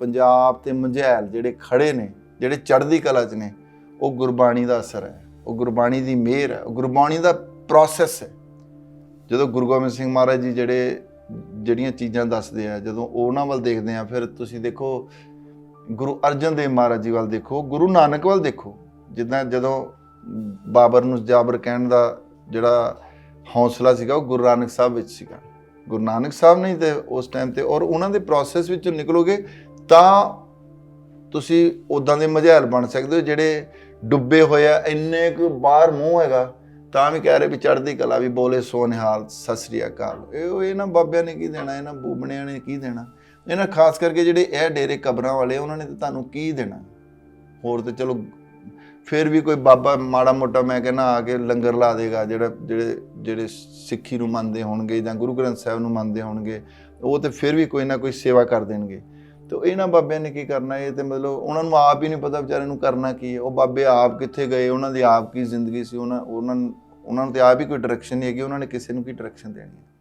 ਪੰਜਾਬ ਤੇ ਮੰਝੈਲ ਜਿਹੜੇ ਖੜੇ ਨੇ, ਜਿਹੜੇ ਚੜ੍ਹਦੀ ਕਲਾ 'ਚ ਨੇ, ਉਹ ਗੁਰਬਾਣੀ ਦਾ ਅਸਰ ਹੈ, ਉਹ ਗੁਰਬਾਣੀ ਦੀ ਮਿਹਰ ਹੈ, ਉਹ ਗੁਰਬਾਣੀ ਦਾ ਪ੍ਰੋਸੈਸ ਹੈ। ਜਦੋਂ ਗੁਰੂ ਗੋਬਿੰਦ ਸਿੰਘ ਮਹਾਰਾਜ ਜੀ ਜਿਹੜੇ, ਜਿਹੜੀਆਂ ਚੀਜ਼ਾਂ ਦੱਸਦੇ ਆ, ਜਦੋਂ ਉਹਨਾਂ ਵੱਲ ਦੇਖਦੇ ਆ, ਫਿਰ ਤੁਸੀਂ ਦੇਖੋ, ਗੁਰੂ ਅਰਜਨ ਦੇਵ ਮਹਾਰਾਜ ਜੀ ਵੱਲ ਦੇਖੋ, ਗੁਰੂ ਨਾਨਕ ਵੱਲ ਦੇਖੋ। ਜਿੱਦਾਂ ਜਦੋਂ ਬਾਬਰ ਨੂੰ ਜਾਬਰ ਕਹਿਣ ਦਾ ਜਿਹੜਾ ਹੌਸਲਾ ਸੀਗਾ, ਉਹ ਗੁਰੂ ਨਾਨਕ ਸਾਹਿਬ ਵਿੱਚ ਸੀਗਾ। ਗੁਰੂ ਨਾਨਕ ਸਾਹਿਬ ਨੇ ਤੇ ਉਸ ਟਾਈਮ ਤੇ, ਔਰ ਉਹਨਾਂ ਦੇ ਪ੍ਰੋਸੈਸ ਵਿੱਚੋਂ ਨਿਕਲੋਗੇ ਤਾਂ ਤੁਸੀਂ ਉਦਾਂ ਦੇ ਮਝੈਲ ਬਣ ਸਕਦੇ ਹੋ, ਜਿਹੜੇ ਡੁੱਬੇ ਹੋਏ ਆ, ਇੰਨੇ ਕੁ ਬਾਹਰ ਮੂੰਹ ਹੈਗਾ, ਤਾਂ ਵੀ ਕਹਿ ਰਹੇ ਵੀ ਚੜ੍ਹਦੀ ਕਲਾ ਵੀ ਬੋਲੇ ਸੋ ਨਿਹਾਲ, ਸਤਿ ਸ੍ਰੀ ਅਕਾਲ। ਇਹ ਇਹਨਾਂ ਬਾਬਿਆਂ ਨੇ ਕੀ ਦੇਣਾ ਇਹਨਾਂ ਬੂਬਣਿਆਂ ਨੇ ਕੀ ਦੇਣਾ? ਇਹਨਾਂ ਖਾਸ ਕਰਕੇ ਜਿਹੜੇ ਇਹ ਡੇਰੇ ਕਬਰਾਂ ਵਾਲੇ, ਉਹਨਾਂ ਨੇ ਤਾਂ ਤੁਹਾਨੂੰ ਕੀ ਦੇਣਾ? ਹੋਰ ਤੇ ਚਲੋ, ਫਿਰ ਵੀ ਕੋਈ ਬਾਬਾ ਮਾੜਾ ਮੋਟਾ ਮੈਂ ਕਹਿੰਦਾ ਆ ਕੇ ਲੰਗਰ ਲਾ ਦੇਗਾ, ਜਿਹੜਾ, ਜਿਹੜੇ ਜਿਹੜੇ ਸਿੱਖੀ ਨੂੰ ਮੰਨਦੇ ਹੋਣਗੇ ਜਾਂ ਗੁਰੂ ਗ੍ਰੰਥ ਸਾਹਿਬ ਨੂੰ ਮੰਨਦੇ ਹੋਣਗੇ, ਉਹ ਤੇ ਫਿਰ ਵੀ ਕੋਈ ਨਾ ਕੋਈ ਸੇਵਾ ਕਰ ਦੇਣਗੇ। ਤੇ ਇਹਨਾਂ ਬਾਬਿਆਂ ਨੇ ਕੀ ਕਰਨਾ, ਇਹ ਤੇ ਮਤਲਬ ਉਹਨਾਂ ਨੂੰ ਆਪ ਹੀ ਨਹੀਂ ਪਤਾ ਵਿਚਾਰਿਆਂ ਨੂੰ ਕਰਨਾ ਕੀ ਹੈ। ਉਹ ਬਾਬੇ ਆਪ ਕਿੱਥੇ ਗਏ, ਉਹਨਾਂ ਦੀ ਆਪ ਕੀ ਜ਼ਿੰਦਗੀ ਸੀ, ਉਹਨਾਂ ਉਹਨਾਂ ਉਹਨਾਂ ਨੂੰ ਤੇ ਆਪ ਹੀ ਕੋਈ ਡਾਇਰੈਕਸ਼ਨ ਨਹੀਂ ਹੈਗੀ, ਉਹਨਾਂ ਨੇ ਕਿਸੇ ਨੂੰ ਕੀ ਡਾਇਰੈਕਸ਼ਨ ਦੇਣੀ ਹੈ।